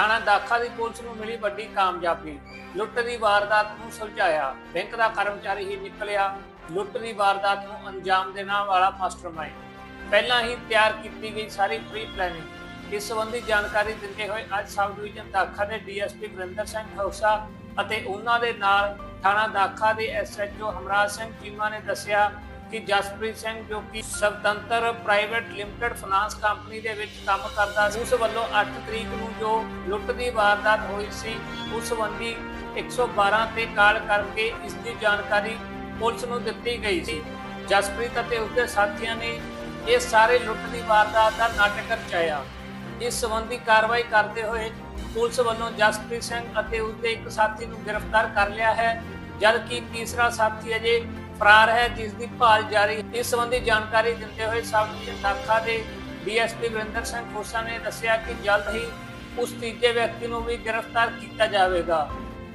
ਥਾਣਾ ਦਾਖਾ ਦੀ ਪੁਲਿਸ ਨੂੰ ਮਿਲੀ ਵੱਡੀ ਕਾਮਯਾਬੀ। ਲੁੱਟ ਦੀ ਵਾਰਦਾਤ ਨੂੰ ਸੁਲਝਾਇਆ। ਬੈਂਕ ਦਾ ਕਰਮਚਾਰੀ ਹੀ ਨਿਕਲਿਆ। ਲੁੱਟ ਦੀ ਵਾਰਦਾਤ ਨੂੰ ਅੰਜਾਮ ਦੇਣ ਵਾਲਾ ਮਾਸਟਰਮਾਈਂਡ ਪਹਿਲਾਂ ਹੀ ਤਿਆਰ ਕੀਤੀ ਗਈ ਸਾਰੀ ਪ੍ਰੀ ਪਲੈਨਿੰਗ ਇਸ ਸੰਬੰਧੀ ਜਾਣਕਾਰੀ ਦਿੰਦੇ ਹੋਏ ਅੱਜ ਸਬ ਡਿਵੀਜ਼ਨ ਦਾਖਾ ਦੇ ਡੀਐਸਪੀ ਵਰਿੰਦਰ ਸਿੰਘ ਖੌਸਾ ਅਤੇ ਉਹਨਾਂ ਦੇ ਨਾਲ ਥਾਣਾ ਦਾਖਾ ਦੇ ਐਸਐਚਓ ਹਮਰਾਜ ਸਿੰਘ ਚੀਮਾ ਨੇ ਦੱਸਿਆ ਕਿ ਜਸਪ੍ਰੀਤ ਸਿੰਘ ਜੋ ਕਿ Swatantra private limited finance company ਦੇ ਵਿੱਚ ਕੰਮ ਕਰਦਾ ਸੀ, ਉਸ ਵੱਲੋਂ 8 ਤਰੀਕ ਨੂੰ ਜੋ ਲੁੱਟ ਦੀ ਵਾਰਦਾਤ ਹੋਈ ਸੀ, ਉਸ ਸੰਬੰਧੀ 112 ਤੇ ਕਾਲ ਕਰਕੇ ਇਸ ਦੀ ਜਾਣਕਾਰੀ ਪੁਲਿਸ ਨੂੰ ਦਿੱਤੀ ਗਈ ਸੀ। ਜਸਪ੍ਰੀਤ ਅਤੇ ਉਸਦੇ ਸਾਥੀਆਂ ਨੇ ਇਹ ਸਾਰੇ ਲੁੱਟ ਦੀ ਵਾਰਦਾਤ ਦਾ ਨਾਟਕ ਰਚਾਇਆ। ਇਸ ਸੰਬੰਧੀ ਕਾਰਵਾਈ ਕਰਦੇ ਹੋਏ ਪੁਲਿਸ ਵੱਲੋਂ ਜਸਪ੍ਰੀਤ ਸਿੰਘ ਅਤੇ ਉਸਦੇ ਇੱਕ ਸਾਥੀ ਨੂੰ ਗ੍ਰਿਫਤਾਰ ਕਰ ਲਿਆ ਹੈ, ਜਦਕਿ ਤੀਸਰਾ ਸਾਥੀ ਅਜੇ ਫਰਾਰ ਹੈ, ਜਿਸ ਦੀ ਭਾਲ ਜਾਰੀ ਇਸ ਸੰਬੰਧੀ ਜਾਣਕਾਰੀ ਦਿੰਦੇ ਹੋਏ ਸਬ ਡਿਵੀਜ਼ਨ ਦੇ ਡੀਐਸਪੀ ਵਰਿੰਦਰ ਸਿੰਘ ਖੋਸਾ ਨੇ ਦੱਸਿਆ ਕਿ ਜਲਦ ਹੀ ਉਸ ਤੀਜੇ ਵਿਅਕਤੀ ਨੂੰ ਵੀ ਗ੍ਰਿਫਤਾਰ ਕੀਤਾ ਜਾਵੇਗਾ।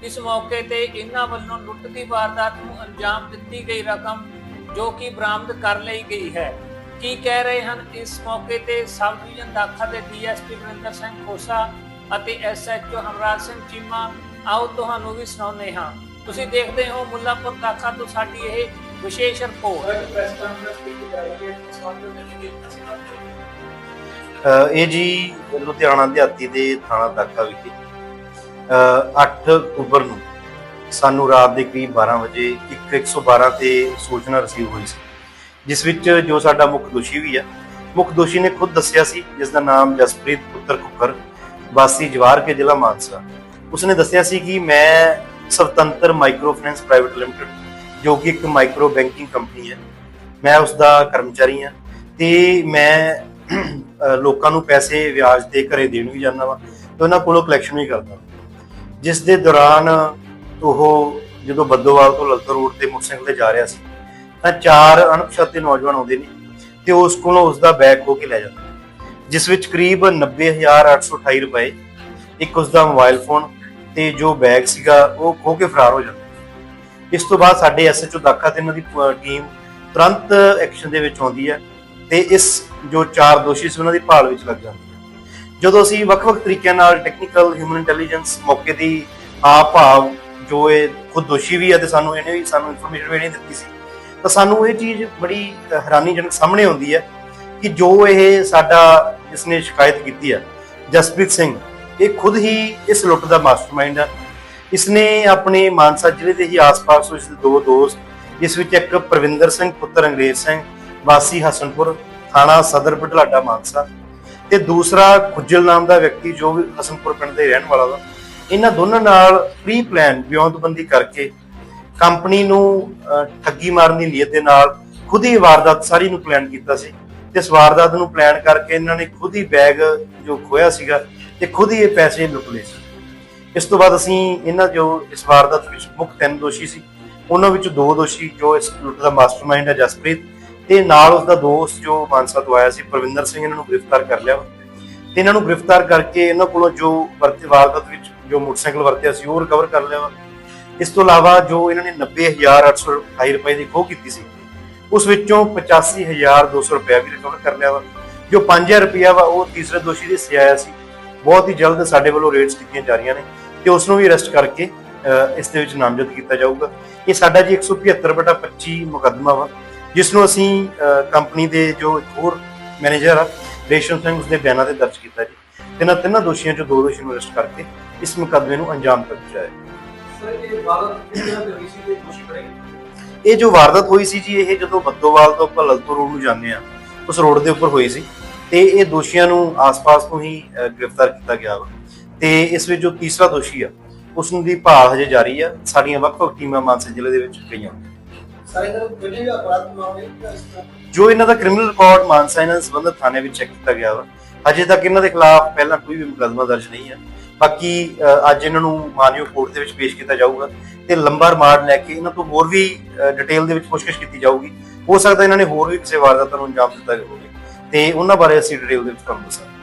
ਇਸ ਮੌਕੇ ਤੇ ਇਹਨਾਂ ਵੱਲੋਂ ਲੁੱਟ ਦੀ ਵਾਰਦਾਤ ਨੂੰ ਅੰਜਾਮ ਦਿੱਤੀ ਗਈ ਰਕਮ ਜੋ ਕਿ ਬਰਾਮਦ ਕਰ ਲਈ ਗਈ ਹੈ। ਕੀ ਕਹਿ ਰਹੇ ਹਨ? ਇਸ ਮੌਕੇ ਤੇ ਸਬ ਡਿਵੀਜ਼ਨ ਦਾਖਾ ਦੇ ਡੀਐਸਪੀ ਵਰਿੰਦਰ ਸਿੰਘ ਖੋਸਾ ਅਤੇ ਐਸਐਚਓ ਹਮਰਾਜ ਸਿੰਘ ਚੀਮਾ, ਆਓ ਤੁਹਾਨੂੰ ਵੀ ਸੁਣਾਉਂਦੇ ਹਾਂ। ਤੁਸੀਂ ਦੇਖਦੇ ਹੋ ਮੁੱਲਾਪੁਰ ਦਾਖਾ ਤੋਂ ਸਾਡੀ ਇਹ ਵਿਸ਼ੇਸ਼ ਰਿਪੋਰਟ ਇਹ ਜੀ ਲੁਧਿਆਣਾ ਦਿਹਾਤੀ ਦੇ ਥਾਣਾ ਦਾਖਾ ਵਿਖੇ। ਅ, 8 ਅਕਤੂਬਰ ਨੂੰ ਸਾਨੂੰ ਰਾਤ ਦੇ ਕਰੀਬ 12 ਵਜੇ ਇੱਕ 112 ਤੇ ਸੂਚਨਾ ਰਸੀਵ ਹੋਈ ਸੀ ਜਿਸ ਵਿੱਚ ਜੋ ਸਾਡਾ ਮੁੱਖ ਦੋਸ਼ੀ ਵੀ ਹੈ ਮੁੱਖ ਦੋਸ਼ੀ ਨੇ ਖੁਦ ਦੱਸਿਆ ਸੀ ਜਿਸ ਦਾ ਨਾਮ ਜਸਪ੍ਰੀਤ ਪੁੱਤਰ ਕੁੱਕਰ ਵਾਸੀ ਜਵਾਰ ਕੇ ਜ਼ਿਲ੍ਹਾ ਮਾਨਸਾ। ਉਸਨੇ ਦੱਸਿਆ ਸੀ ਕਿ ਮੈਂ Swatantra micro finance private limited ਜੋ ਕਿ ਇੱਕ ਮਾਈਕਰੋ ਬੈਂਕਿੰਗ ਕੰਪਨੀ ਹੈ। ਮੈਂ ਉਸ ਦਾ ਕਰਮਚਾਰੀ ਹਾਂ ਤੇ ਮੈਂ ਲੋਕਾਂ ਨੂੰ ਪੈਸੇ ਵਿਆਜ ਤੇ ਘਰੇ ਦੇਣ ਵੀ ਜਾਂਦਾ ਵਾਂ ਤੇ ਉਹਨਾਂ ਕੋਲੋਂ ਕਲੈਕਸ਼ਨ ਵੀ ਕਰਦਾ ਜਿਸ ਦੇ ਦੌਰਾਨ ਉਹ ਜਦੋਂ ਬੱਦੋਵਾਲ ਤੋਂ ਲਲਤਰ ਰੋਡ ਤੇ ਮੋਟਰਸਾਈਕਲ ਤੇ ਜਾ ਰਿਹਾ ਸੀ, ਤਾਂ ਚਾਰ ਅਣਪਛਾਤੇ ਨੌਜਵਾਨ ਆਉਂਦੇ ਨੇ ਤੇ ਉਸ ਕੋਲੋਂ ਉਸ ਦਾ ਬੈਗ ਖੋ ਕੇ ਲੈ ਜਾਂਦੇ ਜਿਸ ਵਿੱਚ ਕਰੀਬ 90828 ਰੁਪਏ, ਇੱਕ ਉਸ ਦਾ ਮੋਬਾਈਲ ਫੋਨ ਤੇ ਜੋ ਬੈਗ ਸੀਗਾ ਉਹ ਖੋ ਕੇ ਫਰਾਰ ਹੋ ਜਾਂਦਾ ਇਸ ਤੋਂ ਬਾਅਦ ਸਾਡੇ ਐਸਐਚਓ ਦਾਖਾ ਤੇ ਇਹਨਾਂ ਦੀ ਟੀਮ ਤੁਰੰਤ ਐਕਸ਼ਨ ਦੇ ਵਿੱਚ ਆਉਂਦੀ ਹੈ ਤੇ ਇਸ ਜੋ ਚਾਰ ਦੋਸ਼ੀ ਸੀ ਉਹਨਾਂ ਦੀ ਭਾਲ ਵਿੱਚ ਲੱਗ ਜਾਂਦੀ ਹੈ। ਜਦੋਂ ਅਸੀਂ ਵੱਖ-ਵੱਖ ਤਰੀਕਿਆਂ ਨਾਲ ਟੈਕਨੀਕਲ ਹਿਊਮਨ ਇੰਟੈਲੀਜੈਂਸ ਮੌਕੇ ਦੀ ਆਪ ਭਾਵ ਜੋ ਇਹ ਖੁਦ ਦੋਸ਼ੀ ਵੀ ਹੈ ਤੇ ਸਾਨੂੰ ਇਹਨੇ ਵੀ ਸਾਨੂੰ ਇਨਫੋਰਮੇਸ਼ਨ ਵੀ ਨਹੀਂ ਦਿੱਤੀ ਸੀ, ਤਾਂ ਸਾਨੂੰ ਇਹ ਚੀਜ਼ ਬੜੀ ਹੈਰਾਨੀਜਨਕ ਸਾਹਮਣੇ ਆਉਂਦੀ ਹੈ ਕਿ ਜੋ ਇਹ ਸਾਡਾ ਜਿਸਨੇ ਸ਼ਿਕਾਇਤ ਕੀਤੀ ਹੈ, ਜਸਪ੍ਰੀਤ ਸਿੰਘ, ਇਹ ਖੁਦ ਹੀ ਇਸ ਲੁੱਟ ਦਾ ਮਾਸਟਰਮਾਈਂਡ ਹੈ। ਇਸਨੇ ਆਪਣੇ ਮਾਨਸਾ ਜ਼ਿਲ੍ਹੇ ਦੇ ਹੀ ਆਸ-ਪਾਸ ਉਸ ਦੇ ਦੋ ਦੋਸਤ, ਜਿਸ ਵਿੱਚ ਇੱਕ ਪ੍ਰਵਿੰਦਰ ਸਿੰਘ, ਪੁੱਤਰ ਅੰਗਰੇਜ਼ ਸਿੰਘ, ਵਾਸੀ ਹਸਨਪੁਰ ਥਾਣਾ ਸਦਰ ਬਢਲਾਡਾ ਮਾਨਸਾ ਤੇ ਦੂਸਰਾ ਖੁੱਜਲ ਨਾਮ ਦਾ ਵਿਅਕਤੀ ਜੋ ਵੀ ਹਸਨਪੁਰ ਪਿੰਡ ਦੇ ਰਹਿਣ ਵਾਲਾ ਵਾ। ਇਹਨਾਂ ਦੋਨਾਂ ਨਾਲ ਪ੍ਰੀ ਪਲਾਨ ਵਿਉਂਤਬੰਦੀ ਕਰਕੇ ਕੰਪਨੀ ਨੂੰ ਠੱਗੀ ਮਾਰਨ ਦੀ ਨੀਅਤ ਦੇ ਨਾਲ ਖੁਦ ਹੀ ਵਾਰਦਾਤ ਸਾਰੀ ਨੂੰ ਪਲਾਨ ਕੀਤਾ ਸੀ ਤੇ ਇਸ ਵਾਰਦਾਤ ਨੂੰ ਪਲਾਨ ਕਰਕੇ ਇਹਨਾਂ ਨੇ ਖੁਦ ਹੀ ਬੈਗ ਜੋ ਖੋਇਆ ਸੀਗਾ ਤੇ ਖੁਦ ਹੀ ਇਹ ਪੈਸੇ ਲੁੱਟ ਲਏ ਸੀ। ਇਸ ਤੋਂ ਬਾਅਦ ਅਸੀਂ ਇਹਨਾਂ ਜੋ ਇਸ ਵਾਰਦਾਤ ਵਿੱਚ ਮੁੱਖ ਤਿੰਨ ਦੋਸ਼ੀ ਸੀ, ਉਹਨਾਂ ਵਿੱਚ ਦੋ ਦੋਸ਼ੀ ਜੋ ਇਸ ਲੁੱਟ ਦਾ ਮਾਸਟਰਮਾਈਂਡ ਹੈ ਜਸਪ੍ਰੀਤ ਤੇ ਨਾਲ ਉਸ ਦਾ ਦੋਸਤ ਜੋ ਮਾਨਸਾ ਤੋਂ ਆਇਆ ਸੀ, ਪ੍ਰਵਿੰਦਰ ਸਿੰਘ, ਇਹਨਾਂ ਨੂੰ ਗ੍ਰਿਫਤਾਰ ਕਰ ਲਿਆ ਵਾ। ਤੇ ਇਹਨਾਂ ਨੂੰ ਗ੍ਰਿਫਤਾਰ ਕਰਕੇ ਇਹਨਾਂ ਕੋਲੋਂ ਜੋ ਵਰਤੇ, ਵਾਰਦਾਤ ਵਿੱਚ ਜੋ ਮੋਟਰਸਾਈਕਲ ਵਰਤਿਆ ਸੀ, ਉਹ ਰਿਕਵਰ ਕਰ ਲਿਆ ਵਾ। ਇਸ ਤੋਂ ਇਲਾਵਾ ਜੋ ਇਹਨਾਂ ਨੇ 90828 ਰੁਪਏ ਦੀ ਖੋਹ ਕੀਤੀ ਸੀ, ਉਸ ਵਿੱਚੋਂ 85200 ਰੁਪਏ ਵੀ ਰਿਕਵਰ ਕਰ ਲਿਆ ਵਾ ਜੋ 5000 ਰੁਪਇਆ ਵਾ, ਉਹ ਤੀਸਰੇ ਦੋਸ਼ੀ ਦੇ ਸਿਆਇਆ ਸੀ ਬਹੁਤ ਹੀ ਜਲਦ ਸਾਡੇ ਵੱਲੋਂ ਰੇਡਸ ਕੀਤੀਆਂ ਜਾ ਰਹੀਆਂ ਨੇ ਤੇ ਉਸ ਨੂੰ ਵੀ ਅਰੈਸਟ ਕਰਕੇ ਇਸ ਦੇ ਵਿੱਚ ਨਾਮਜ਼ਦ ਕੀਤਾ ਜਾਊਗਾ। ਇਹ ਸਾਡਾ ਜੀ 175 ਬਟਾ 25 ਮੁਕੱਦਮਾ ਵਾ ਜਿਸ ਨੂੰ ਅਸੀਂ ਕੰਪਨੀ ਦੇ ਜੋ ਹੋਰ ਮੈਨੇਜਰ ਆ ਰੇਸ਼ਮ ਸਿੰਘ ਉਸਦੇ ਬਿਆਨਾਂ ਤੇ ਦਰਜ ਕੀਤਾ ਜੀ। ਇਹਨਾਂ ਤਿੰਨਾਂ ਦੋਸ਼ੀਆਂ ਚੋਂ ਦੋ ਦੋਸ਼ੀ ਨੂੰ ਅਰੈਸਟ ਕਰਕੇ ਇਸ ਮੁਕੱਦਮੇ ਨੂੰ ਅੰਜਾਮ ਤੱਕ ਪਹੁੰਚਾਇਆ ਇਹ ਜੋ ਵਾਰਦਾਤ ਹੋਈ ਸੀ ਜੀ ਇਹ ਜਦੋਂ ਬੱਦੋਵਾਲ ਤੋਂ ਲਲਤੋ ਰੋਡ ਨੂੰ ਜਾਂਦੇ ਆ ਉਸ ਰੋਡ ਦੇ ਉੱਪਰ ਹੋਈ ਸੀ ਤੇ ਇਹ ਦੋਸ਼ੀਆਂ ਨੂੰ ਆਸ-ਪਾਸ ਤੋਂ ਹੀ ਗ੍ਰਿਫਤਾਰ ਕੀਤਾ ਗਿਆ ਵਾ। ਤੇ ਇਸ ਵਿੱਚ ਜੋ ਤੀਸਰਾ ਦੋਸ਼ੀ ਆ ਉਸ ਨੂੰ ਦੀ ਭਾਲ ਹਜੇ ਜਾਰੀ ਆ। ਸਾਡੀਆਂ ਵੱਖ-ਵੱਖ ਟੀਮਾਂ ਮਾਨਸਾ ਜ਼ਿਲ੍ਹੇ ਦੇ ਵਿੱਚ ਗਈਆਂ ਜੋ ਇਹਨਾਂ ਦਾ ਕ੍ਰਿਮੀਨਲ ਰਿਕਾਰਡ ਮਾਨਸਾ ਇਹਨਾਂ ਦੇ ਸੰਬੰਧਿਤ ਥਾਣੇ ਵਿੱਚ ਚੈੱਕ ਕੀਤਾ ਗਿਆ ਵਾ। ਅਜੇ ਤੱਕ ਇਹਨਾਂ ਦੇ ਖਿਲਾਫ ਪਹਿਲਾਂ ਕੋਈ ਵੀ ਮੁਕੱਦਮਾ ਦਰਜ ਨਹੀਂ ਹੈ ਬਾਕੀ ਅੱਜ ਇਹਨਾਂ ਨੂੰ ਮਾਨਯੋਗ ਕੋਰਟ ਦੇ ਵਿੱਚ ਪੇਸ਼ ਕੀਤਾ ਜਾਊਗਾ ਤੇ ਲੰਬਾ ਰਿਮਾਂਡ ਲੈ ਕੇ ਇਹਨਾਂ ਤੋਂ ਹੋਰ ਵੀ ਡਿਟੇਲ ਦੇ ਵਿੱਚ ਪੁੱਛਗਿੱਛ ਕੀਤੀ ਜਾਊਗੀ। ਹੋ ਸਕਦਾ ਇਹਨਾਂ ਨੇ ਹੋਰ ਵੀ ਕਿਸੇ ਵਾਰਦਾਤ ਨੂੰ ਅੰਜਾਮ ਦਿੱਤਾ ਹੋਵੇ। ਤੇ ਉਹਨਾਂ ਬਾਰੇ ਅਸੀਂ ਡਿਟੇਲ ਦੇ ਵਿੱਚ ਤੁਹਾਨੂੰ ਦੱਸਾਂਗੇ।